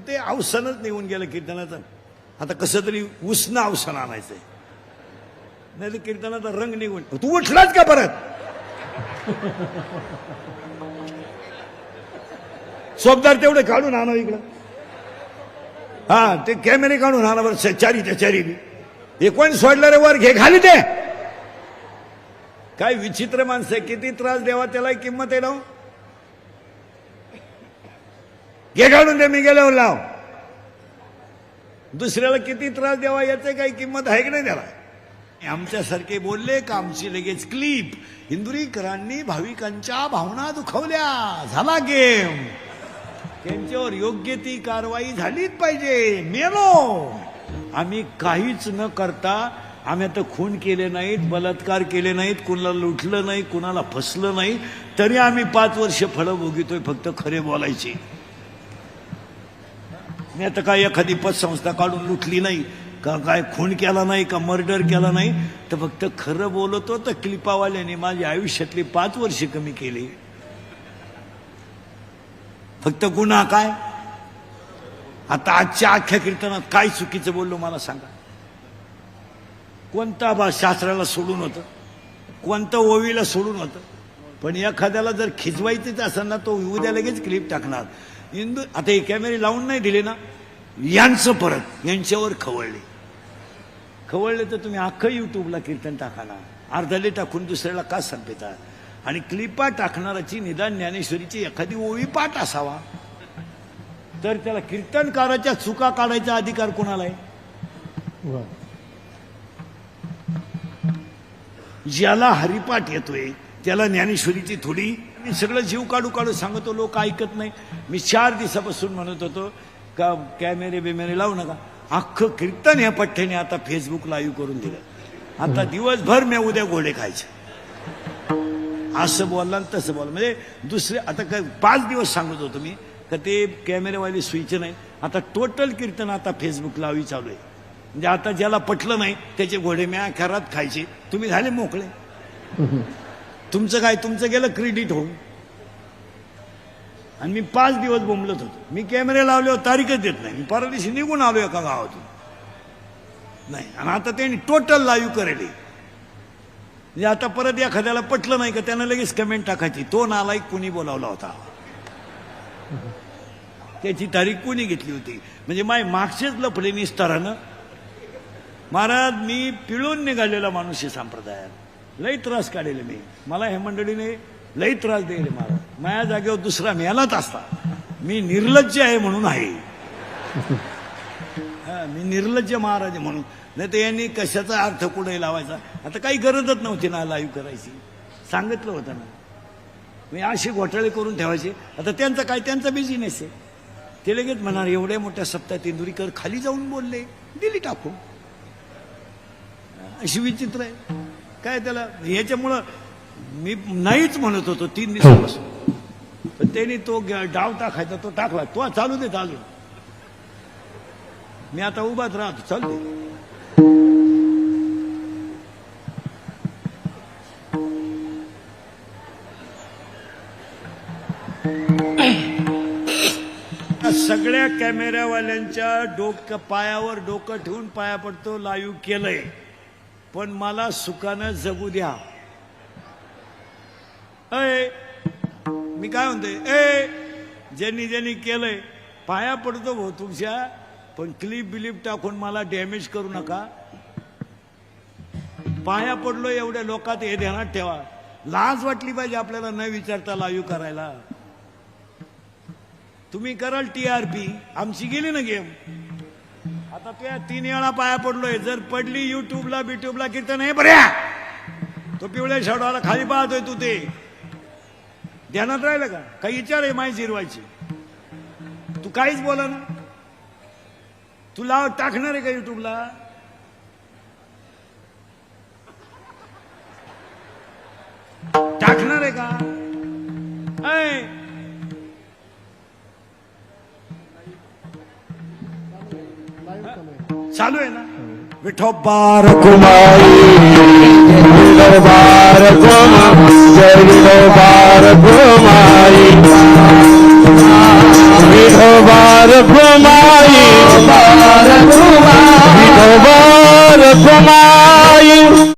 ते अवसानच निघून गेलं कीर्तनाचं. आता कसं तरी उष्ण अवसान आणायचंय. नाही तर कीर्तनाचा रंग निघून तू उठलाच का परत? सोबदार तेवढे काढून आणा इकडं. हा ते कॅमेरे काढून आणा बरं चारीच्या चारी हे कोण सोडलं रे वर? घे घाली ते. काय विचित्र माणसं किती त्रास द्यावा त्याला किंमत आहे ना हो? घे काढून दे मी गेल्यावर लाव. दुसऱ्याला किती त्रास द्यावा याचे काही किंमत आहे की नाही त्याला? आमच्यासारखे बोलले का आमची लगेच क्लिप. इंदुरीकरांनी भाविकांच्या भावना दुखवल्या. झाला गेम. त्यांच्यावर योग्य ती कारवाई झालीच पाहिजे. मेलो. आम्ही काहीच न करता आम्ही आता खून केले नाहीत बलात्कार केले नाहीत कुणाला लुटलं नाही कुणाला फसलं नाही तरी आम्ही पाच वर्ष फळं भोगितोय फक्त खरे बोलायचे. मी आता काय एखादी पतसंस्था काढून लुटली नाही का काय खून केला नाही का मर्डर केला नाही तर फक्त खरं बोलतो तर क्लिपावाल्याने माझ्या आयुष्यातली पाच वर्ष कमी केली. फक्त गुन्हा काय? आता आजच्या आख्या कीर्तनात काय चुकीचं बोललो मला सांगा. कोणता बा शास्त्राला सोडून होतं? कोणतं ओवीला सोडून होतं? पण एखाद्याला जर खिजवायचंच असेल ना तो उद्या लगेच क्लिप टाकणार. इंदू आता हे कॅमेरे लावून नाही दिले ना यांचं परत यांच्यावर खवळले. खवळले तर तुम्ही अख्खं युट्यूबला कीर्तन टाका ना अर्धाले टाकून दुसऱ्याला का संपेता? आणि क्लिपा टाकणाराची निदान ज्ञानेश्वरीची एखादी ओळी पाठ असावा. तर त्याला कीर्तनकाराच्या चुका काढायचा अधिकार कोणाला आहे? ज्याला हरिपाठ येतोय त्याला ज्ञानेश्वरीची थोडी मी सगळं जीव काढू काढू सांगतो लोक ऐकत नाही. मी चार दिवसापासून म्हणत होतो का कॅमेरे बिमेरे लावू नका. अख्खं कीर्तन या पठ्ठ्याने आता फेसबुक लाईव्ह करून दिलं. आता दिवसभर मी उद्या घोडे खायचे. असं बोलला आणि तसं बोलला. म्हणजे दुसरे आता काय पाच दिवस सांगत होतो मी का ते कॅमेरेवाले स्विच नाही. आता टोटल कीर्तन आता फेसबुक लावी चालू आहे. म्हणजे आता ज्याला पटलं नाही त्याचे घोडे म्या खरात खायचे. तुम्ही झाले मोकळे. तुमचं काय तुमचं गेलं क्रेडिट होऊन. आणि मी पाच दिवस बोंबलत होतो. मी कॅमेरे लावल्यावर तारीखच देत नाही. मी परवा दिवशी निघून आलो एका गावातून. नाही आणि आता त्यांनी टोटल लाईव्ह करेल. म्हणजे आता परत एखाद्याला पटलं नाही का त्यानं लगेच कमेंट टाकायची. तो नालायक कुणी बोलावला होता? त्याची तारीख कुणी घेतली होती? म्हणजे माय मागचेच लफडे निस्तारानं. महाराज मी पिळून निघालेला माणूस आहे संप्रदायात. लई त्रास काढेल मी. मला हे मंडळीने लई त्रास देईल मला. माझ्या जागेवर दुसरा मिळालाच असता. मी निर्लज्ज आहे म्हणून आहे. हा, मी निर्लज्ज महाराज म्हणून. नाही तर यांनी कशाचा अर्थ कुठे लावायचा? आता काही गरजच नव्हती ना लाईव्ह करायची. सांगितलं होतं ना. मी असे घोटाळे करून ठेवायचे. आता त्यांचा काय? त्यांचा बिझनेस आहे. ते लगेच म्हणणार एवढ्या मोठ्या सप्ताह तेंदुरीकर खाली जाऊन बोलले. दिली टाकू अशी विचित्र आहे. काय त्याला ह्याच्यामुळं मी नाहीच म्हणत होतो तीन दिवसापासून. पण त्यांनी तो डाव टाकायचा तो टाकला. तो चालू दे चालू. मी आता उभाच राहतो. चालू दे सगळ्या कॅमेऱ्यावाल्यांच्या डोकं पायावर डोकं ठेवून पाया पडतो. लाईव्ह केलंय. पण मला सुखानं जगू द्या. अय मी काय म्हणतोय ए ज्यांनी ज्यांनी केलंय पाया पडतो भाऊ तुमच्या पण क्लिप बिलिप टाकून मला डॅमेज करू नका. पाया पडलो एवढ्या लोकात हे ध्यानात ठेवा. लाज वाटली पाहिजे आपल्याला न विचारता लाईव्ह करायला. तुम्ही कराल टीआरपी आमची गेली ना गेम आता त्या तीन वेळा पाया पडलोय. जर पडली युट्यूबला बिट्यूबला कीर्तन हे बऱ्या तो पिवळ्या शेवडाला खाली पाहतोय तू ते. ध्यानात राहिलं का? काही विचार आहे माहिती जिरवायची. तू काहीच बोला ना. तू लाव टाकणार आहे का युट्यूबला टाकणार आहे का? चालू आहे ना? विठोबार कुमारी दरबार कुमारी जय दरबार गोमाई